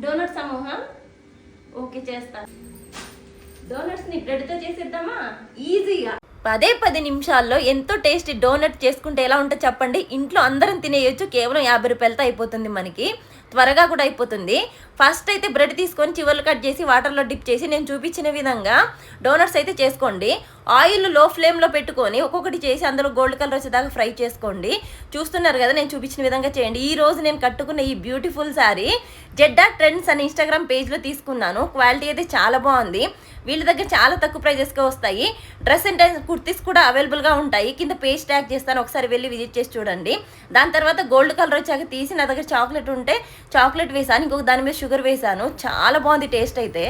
Donut సమూహం? Okay చేస్తా. డోనట్స్ని బ్రెడ్తో చేసేద్దామా? ఈజీగా పదే పది నిమిషాల్లో ఎంతో టేస్టీ డోనట్ చేసుకుంటే ఎలా ఉంటుందో చెప్పండి. ఇంట్లో అందరం తినేయొచ్చు. కేవలం యాభై రూపాయలతో అయిపోతుంది మనకి. త్వరగా కూడా అయిపోతుంది. ఫస్ట్ అయితే బ్రెడ్ తీసుకొని చివర్లు కట్ చేసి వాటర్లో డిప్ చేసి నేను చూపించిన విధంగా డోనట్స్ అయితే చేసుకోండి. ఆయిల్లో ఫ్లేమ్లో పెట్టుకొని ఒక్కొక్కటి చేసి అందులో గోల్డ్ కలర్ వచ్చేదాకా ఫ్రై చేసుకోండి. చూస్తున్నారు కదా నేను చూపించిన విధంగా చేయండి. ఈ రోజు నేను కట్టుకున్న ఈ బ్యూటిఫుల్ శారీ జెడ్డా ట్రెండ్స్ అని ఇన్స్టాగ్రామ్ పేజ్లో తీసుకున్నాను. క్వాలిటీ అయితే చాలా బాగుంది. వీళ్ళ దగ్గర చాలా తక్కువ ప్రైజెస్గా వస్తాయి. డ్రెస్ అండ్ కుర్తీస్ కూడా అవైలబుల్గా ఉంటాయి. కింద పేజ్ ట్యాగ్ చేస్తాను. ఒకసారి వెళ్ళి విజిట్ చేసి చూడండి. దాని తర్వాత గోల్డ్ కలర్ వచ్చాక తీసి నా దగ్గర చాక్లెట్ ఉంటే చాక్లెట్ వేసాను ఇంకొక దాని మీద షుగర్ వేసాను. చాలా బాగుంది టేస్ట్ అయితే.